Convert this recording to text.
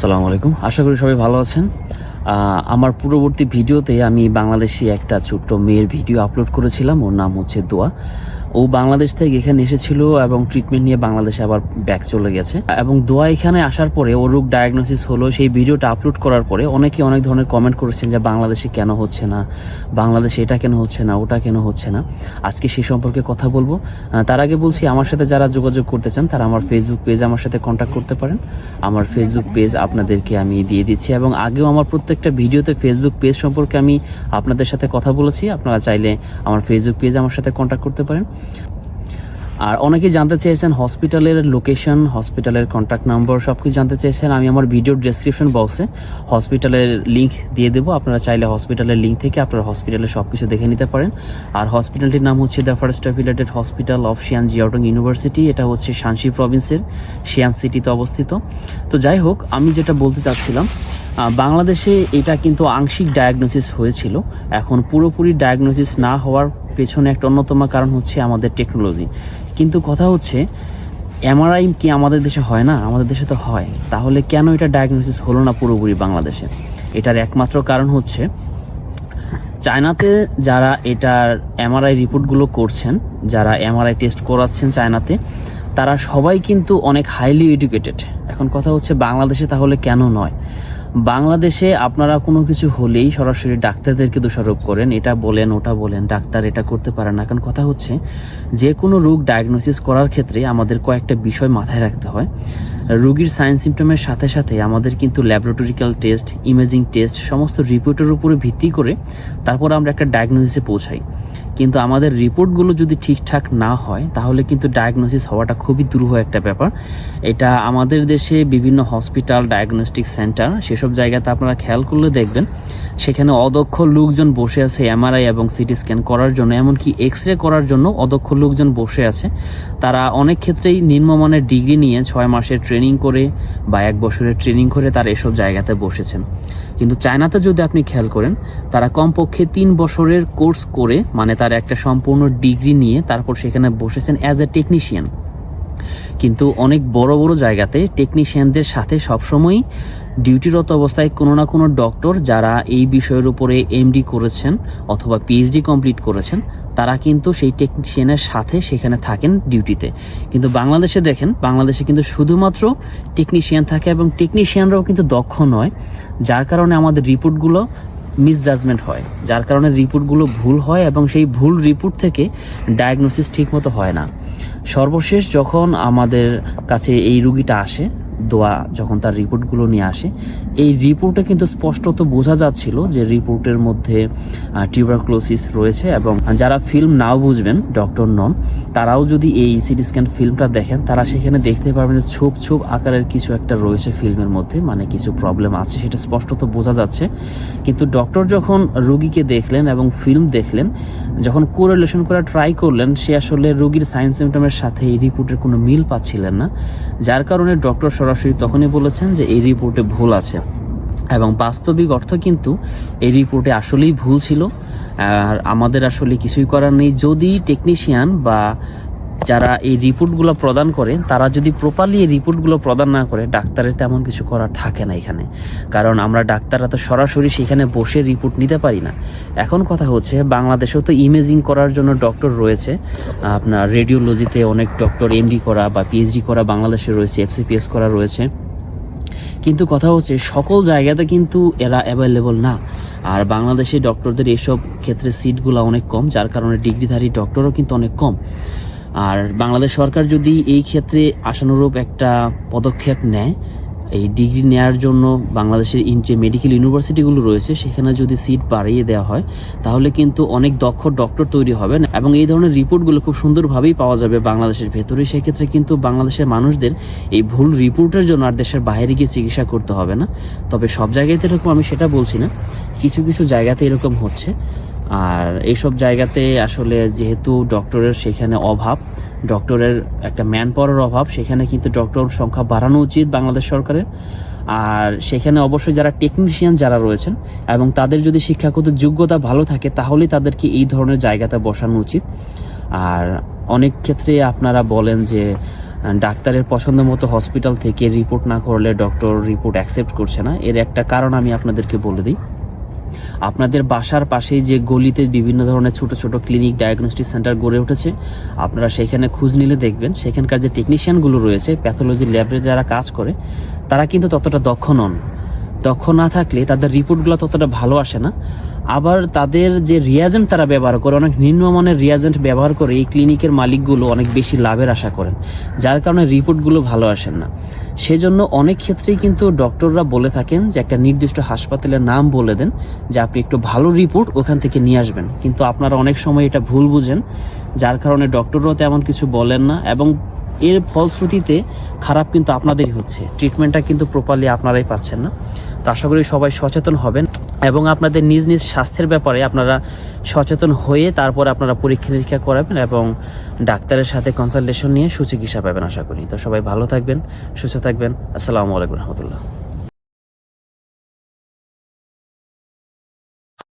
আসসালামু আলাইকুম। আশা করি সবাই ভালো আছেন। আমার পূর্ববর্তী ভিডিওতে আমি বাংলাদেশি একটা ছোট্ট মেয়ের ভিডিও আপলোড করেছিলাম। ওর নাম হচ্ছে দোয়া। ও বাংলাদেশ থেকে এখানে এসেছিল এবং ট্রিটমেন্ট নিয়ে বাংলাদেশে আবার ব্যাক চলে গেছে। এবং দোয়া এখানে আসার পরে ওর রোগ ডায়াগনোসিস হলো, সেই ভিডিওটা আপলোড করার পরে অনেকে অনেক ধরনের কমেন্ট করেছেন যে বাংলাদেশে কেন হচ্ছে না? বাংলাদেশে এটা কেন হচ্ছে না? ওটা কেন হচ্ছে না? আজকে সেই সম্পর্কে কথা বলব। তার আগে বলছি, আমার সাথে যারা যোগাযোগ করতে চান, তারা আমার ফেসবুক পেজ আমার সাথে কন্ট্যাক্ট করতে পারেন। আমার ফেসবুক পেজ আপনাদেরকে আমি দিয়ে দিচ্ছি। এবং আগেও আমার প্রত্যেকটা ভিডিওতে ফেসবুক পেজ সম্পর্কে আমি আপনাদের সাথে কথা বলেছি। আপনারা চাইলে আমার ফেসবুক পেজ আমার সাথে কন্ট্যাক্ট করতে পারেন। আর অনেকে জানতে চেয়েছেন হসপিটালের লোকেশন হসপিটালের কন্ট্যাক্ট নাম্বার সব কিছু জানতে চেয়েছেন, আমি আমার ভিডিওর ডেসক্রিপশন বক্সে হসপিটালের লিংক দিয়ে দেবো। আপনারা চাইলে হসপিটালের লিঙ্ক থেকে আপনারা হসপিটালে সব কিছু দেখে নিতে পারেন। আর হসপিটালটির নাম হচ্ছে the first affiliated hospital of Xi'an Jiaotong university এটা হচ্ছে শানসি প্রভিন্সের শিয়ান সিটিতে অবস্থিত। তো যাই হোক, আমি যেটা বলতে চাচ্ছিলাম বাংলাদেশে এটা কিন্তু আংশিক ডায়াগনোসিস হয়েছিল। এখন পুরোপুরি ডায়াগনোসিস না হওয়ার পেছনে একটা অন্যতম কারণ হচ্ছে আমাদের টেকনোলজি কিন্তু কথা হচ্ছে এমআরআই কি আমাদের দেশে হয় না? আমাদের দেশে তো হয়। তাহলে কেন এটা ডায়াগনোসিস হলো না পুরোপুরি বাংলাদেশে? এটার একমাত্র কারণ হচ্ছে, চায়নাতে যারা এটার এমআরআই রিপোর্টগুলো করছেন, যারা এমআরআই টেস্ট করাচ্ছেন চায়নাতে, তারা সবাই কিন্তু অনেক হাইলি এডুকেটেড এখন কথা হচ্ছে বাংলাদেশে তাহলে কেন নয়? বাংলাদেশে আপনারা কোনো কিছু হলেই সরাসরি ডাক্তারদেরকে দোষারোপ করেন। এটা বলেন, ওটা বলেন, ডাক্তার এটা করতে পারে না। কারণ কথা হচ্ছে, যে কোনো রোগ ডায়াগনোসিস করার ক্ষেত্রে আমাদের কয়েকটা বিষয় মাথায় রাখতে হয়। রোগীর সাইন সিমটমের সাথে সাথে আমাদের কিন্তু ল্যাবরেটরিক্যাল টেস্ট ইমেজিং টেস্ট সমস্ত রিপোর্টের উপরে ভিত্তি করে তারপর আমরা একটা ডায়াগনোসিসে পৌঁছাই। কিন্তু আমাদের রিপোর্টগুলো যদি ঠিকঠাক না হয়, তাহলে কিন্তু ডায়াগনোসিস হওয়াটা খুবই দুরূহ একটা ব্যাপার। এটা আমাদের দেশে বিভিন্ন হসপিটাল ডায়াগনস্টিক সেন্টার সেসব জায়গাতে আপনারা খেয়াল করলে দেখবেন, সেখানে অদক্ষ লোকজন বসে আছে এমআরআই এবং সিটি স্ক্যান করার জন্য, এমনকি এক্স রে করার জন্য অদক্ষ লোকজন বসে আছে। তারা অনেক ক্ষেত্রেই নিম্নমানের ডিগ্রি নিয়ে ছয় মাসের ট্রেনিং করে বা এক বছরের ট্রেনিং করে তারা এসব জায়গাতে বসেছেন। কিন্তু চায়নাতে যদি আপনি খেয়াল করেন, তারা কমপক্ষে তিন বছরের কোর্স করে মানে তার একটা সম্পূর্ণ ডিগ্রি নিয়ে তারপর সেখানে বসেছেন অ্যাজ এ টেকনিশিয়ান কিন্তু অনেক বড় বড় জায়গাতে টেকনিশিয়ানদের সাথে সবসময়ই ডিউটিরত অবস্থায় কোনো না কোনো ডক্টর যারা এই বিষয়ের উপরে এমডি করেছেন অথবা পিএইচডি কমপ্লিট করেছেন, তারা কিন্তু সেই টেকনিশিয়ানের সাথে সেখানে থাকেন ডিউটিতে কিন্তু বাংলাদেশে দেখেন, বাংলাদেশে কিন্তু শুধুমাত্র টেকনিশিয়ান থাকে এবং টেকনিশিয়ানরাও কিন্তু দক্ষ নয়, যার কারণে আমাদের রিপোর্টগুলো মিসজাজমেন্ট হয়, যার কারণে রিপোর্টগুলো ভুল হয় এবং সেই ভুল রিপোর্ট থেকে ডায়াগনোসিস ঠিকমতো হয় না। সর্বশেষ যখন আমাদের কাছে এই রুগীটা আসে দোয়া যখন তার রিপোর্টগুলো নিয়ে আসে, এই রিপোর্টে কিন্তু স্পষ্টত বোঝা যাচ্ছিল যে রিপোর্টের মধ্যে টিউবারক্লোসিস রয়েছে এবং যারা ফিল্ম নাও বুঝবেন ডক্টর নন, তারাও যদি এই সিটি স্ক্যান ফিল্মটা দেখেন, তারা সেখানে দেখতে পারবেন যে ছোপ ছোপ আকারের কিছু একটা রয়েছে ফিল্মের মধ্যে মানে কিছু প্রবলেম আছে, সেটা স্পষ্টত বোঝা যাচ্ছে। কিন্তু ডক্টর যখন রুগীকে দেখলেন এবং ফিল্ম দেখলেন, যখন কোরিলেশন করা ট্রাই করলেন, সে আসলে রোগীর সাইন সিমটমের সাথে এই রিপোর্টের কোনো মিল পাচ্ছিলেন না। যার কারণে ডক্টর সরাসরি তখনই বলেছেন যে এই রিপোর্টে ভুল আছে। এবং বাস্তবিক অর্থ কিন্তু এই রিপোর্টে আসলেই ভুল ছিল। আর আমাদের আসলে কিছুই করার নেই। যদি টেকনিশিয়ান বা যারা এই রিপোর্টগুলো প্রদান করে, তারা যদি প্রপারলি এই রিপোর্টগুলো প্রদান না করে, ডাক্তারের তেমন কিছু করার থাকে না এখানে। কারণ আমরা ডাক্তাররা তো সরাসরি সেখানে বসে রিপোর্ট নিতে পারি না। এখন কথা হচ্ছে, বাংলাদেশেও তো ইমেজিং করার জন্য ডক্টর রয়েছে। আপনার রেডিওলজিতে অনেক ডক্টর এমডি করা বা পিএইচডি করা বাংলাদেশে রয়েছে এফসিপিএস করা রয়েছে। কিন্তু কথা হচ্ছে, সকল জায়গাতে কিন্তু এরা অ্যাভেলেবল না। আর বাংলাদেশে ডক্টরদের এসব ক্ষেত্রে সিটগুলো অনেক কম, যার কারণে ডিগ্রিধারী ডক্টরও কিন্তু অনেক কম। আর বাংলাদেশ সরকার যদি এই ক্ষেত্রে আশানুরূপ একটা পদক্ষেপ নেয় এই ডিগ্রি নেয়ার জন্য বাংলাদেশের যে মেডিকেল ইউনিভার্সিটিগুলো রয়েছে, সেখানে যদি সিট বাড়িয়ে দেওয়া হয়, তাহলে কিন্তু অনেক দক্ষ ডক্টর তৈরি হবে না। এবং এই ধরনের রিপোর্টগুলো খুব সুন্দরভাবেই পাওয়া যাবে বাংলাদেশের ভেতরে। সেক্ষেত্রে কিন্তু বাংলাদেশের মানুষদের এই ভুল রিপোর্টের জন্য আর দেশের বাইরে গিয়ে চিকিৎসা করতে হবে না। তবে সব জায়গাতে এরকম আমি সেটা বলছি না। কিছু কিছু জায়গাতে এরকম হচ্ছে। আর এইসব জায়গাতে আসলে যেহেতু ডক্টরের সেখানে অভাব, ডক্টরের একটা ম্যান পাওয়ারের অভাব, সেখানে কিন্তু ডক্টর সংখ্যা বাড়ানো উচিত বাংলাদেশ সরকারের। আর সেখানে অবশ্যই যারা টেকনিশিয়ান যারা রয়েছেন এবং তাদের যদি শিক্ষাগত যোগ্যতা ভালো থাকে, তাহলেই তাদেরকে এই ধরনের জায়গাতে বসানো উচিত। আর অনেক ক্ষেত্রে আপনারা বলেন যে ডাক্তারের পছন্দ মতো হসপিটাল থেকে রিপোর্ট না করলে ডক্টর রিপোর্ট অ্যাকসেপ্ট করছে না। এর একটা কারণ আমি আপনাদেরকে বলে দিই। আপনাদের বাসার পাশেই যে গলিতে বিভিন্ন ধরনের ছোট ছোট ক্লিনিক ডায়াগনস্টিক সেন্টার গড়ে উঠেছে, আপনারা সেখানে খোঁজ নিলে দেখবেন সেখানকার যে টেকনিশিয়ানগুলো রয়েছে প্যাথোলজি ল্যাবে যারা কাজ করে, তারা কিন্তু ততটা দক্ষ নন। দক্ষ না থাকলে তাদের রিপোর্টগুলো ততটা ভালো আসে না। আবার তাদের যে রিয়াজেন্ট তারা ব্যবহার করে, অনেক নিম্নমানের রিয়াজেন্ট ব্যবহার করে এই ক্লিনিকের মালিকগুলো অনেক বেশি লাভের আশা করেন, যার কারণে রিপোর্টগুলো ভালো আসেন না। সেজন্য অনেক ক্ষেত্রেই কিন্তু ডক্টররা বলে থাকেন যে একটা নির্দিষ্ট হাসপাতালের নাম বলে দেন, যে আপনি একটু ভালো রিপোর্ট ওখান থেকে নিয়ে আসবেন। কিন্তু আপনারা অনেক সময় এটা ভুল বুঝেন, যার কারণে ডক্টররাও তেমন কিছু বলেন না এবং এর ফলশ্রুতিতে খারাপ কিন্তু আপনাদেরই হচ্ছে। ট্রিটমেন্টটা কিন্তু প্রপারলি আপনারাই পাচ্ছেন না। তো আশা করি সবাই সচেতন হবেন। এবং আপনাদের নিজ নিজ স্বাস্থ্যের ব্যাপারে আপনারা সচেতন হয়ে তারপর আপনারা পরীক্ষা নিরীক্ষা করাবেন এবং ডাক্তারের সাথে কনসালটেশন নিয়ে সুচিকিৎসা পাবেন আশা করি। তো সবাই ভালো থাকবেন, সুস্থ থাকবেন। আসসালামু আলাইকুম রহমতুল্লাহ।